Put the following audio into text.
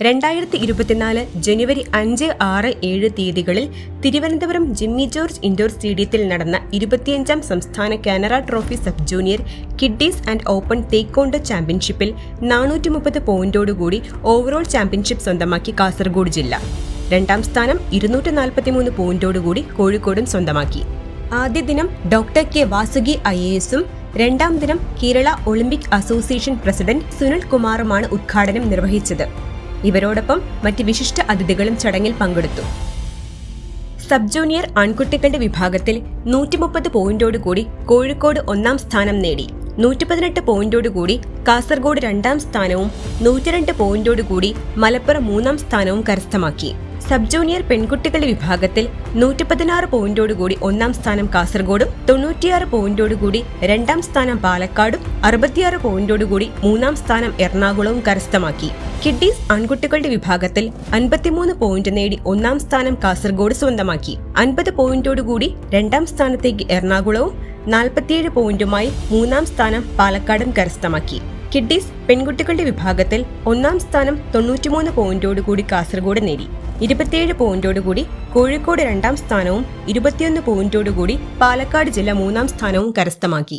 രണ്ടായിരത്തി ഇരുപത്തിനാല് ജനുവരി അഞ്ച് ആറ് ഏഴ് തീയതികളിൽ തിരുവനന്തപുരം ജിമ്മി ജോർജ് ഇൻഡോർ സ്റ്റേഡിയത്തിൽ നടന്ന ഇരുപത്തിയഞ്ചാം സംസ്ഥാന Canara trophy sub junior kiddies and open taekwondo ചാമ്പ്യൻഷിപ്പിൽ നാനൂറ്റി മുപ്പത് പോയിന്റോടുകൂടി ഓവറോൾ ചാമ്പ്യൻഷിപ്പ് സ്വന്തമാക്കി കാസർഗോഡ് ജില്ല. രണ്ടാം സ്ഥാനം ഇരുന്നൂറ്റി നാൽപ്പത്തിമൂന്ന് പോയിന്റോടുകൂടി കോഴിക്കോടും സ്വന്തമാക്കി. ആദ്യ ദിനം doctor K. Vasuki I A എസും രണ്ടാം ദിനം Kerala Olympic association president Sunil കുമാറുമാണ് ഉദ്ഘാടനം നിർവഹിച്ചത്. ഇവരോടൊപ്പം മറ്റ് വിശിഷ്ട അതിഥികളും ചടങ്ങിൽ പങ്കെടുത്തു. സബ് ജൂനിയർ ആൺകുട്ടികളുടെ വിഭാഗത്തിൽ നൂറ്റി മുപ്പത് പോയിന്റോടുകൂടി കോഴിക്കോട് ഒന്നാം സ്ഥാനം നേടി. നൂറ്റി പതിനെട്ട് പോയിന്റോടുകൂടി കാസർഗോഡ് രണ്ടാം സ്ഥാനവും നൂറ്റിരണ്ട് പോയിന്റോടുകൂടി മലപ്പുറം മൂന്നാം സ്ഥാനവും കരസ്ഥമാക്കി. സബ് ജൂനിയർ പെൺകുട്ടികളുടെ വിഭാഗത്തിൽ നൂറ്റി പതിനാറ് പോയിന്റോടുകൂടി ഒന്നാം സ്ഥാനം കാസർഗോഡും തൊണ്ണൂറ്റിയാറ് പോയിന്റോടുകൂടി രണ്ടാം സ്ഥാനം പാലക്കാടും അറുപത്തിയാറ് പോയിന്റോടുകൂടി മൂന്നാം സ്ഥാനം എറണാകുളവും കരസ്ഥമാക്കി. കിഡ്ഡീസ് ആൺകുട്ടികളുടെ വിഭാഗത്തിൽ അൻപത്തിമൂന്ന് പോയിന്റ് നേടി ഒന്നാം സ്ഥാനം കാസർഗോഡ് സ്വന്തമാക്കി. അൻപത് പോയിന്റോടുകൂടി രണ്ടാം സ്ഥാനത്തേക്ക് എറണാകുളവും നാൽപ്പത്തിയേഴ് പോയിന്റുമായി മൂന്നാം സ്ഥാനം പാലക്കാടും കരസ്ഥമാക്കി. കിഡ്ഡീസ് പെൺകുട്ടികളുടെ വിഭാഗത്തിൽ ഒന്നാം സ്ഥാനം തൊണ്ണൂറ്റിമൂന്ന് പോയിന്റോടുകൂടി കാസർഗോഡ് നേടി. ഇരുപത്തിയേഴ് പോയിന്റോടുകൂടി കോഴിക്കോട് രണ്ടാം സ്ഥാനവും ഇരുപത്തിയൊന്ന് പോയിന്റോടുകൂടി പാലക്കാട് ജില്ല മൂന്നാം സ്ഥാനവും കരസ്ഥമാക്കി.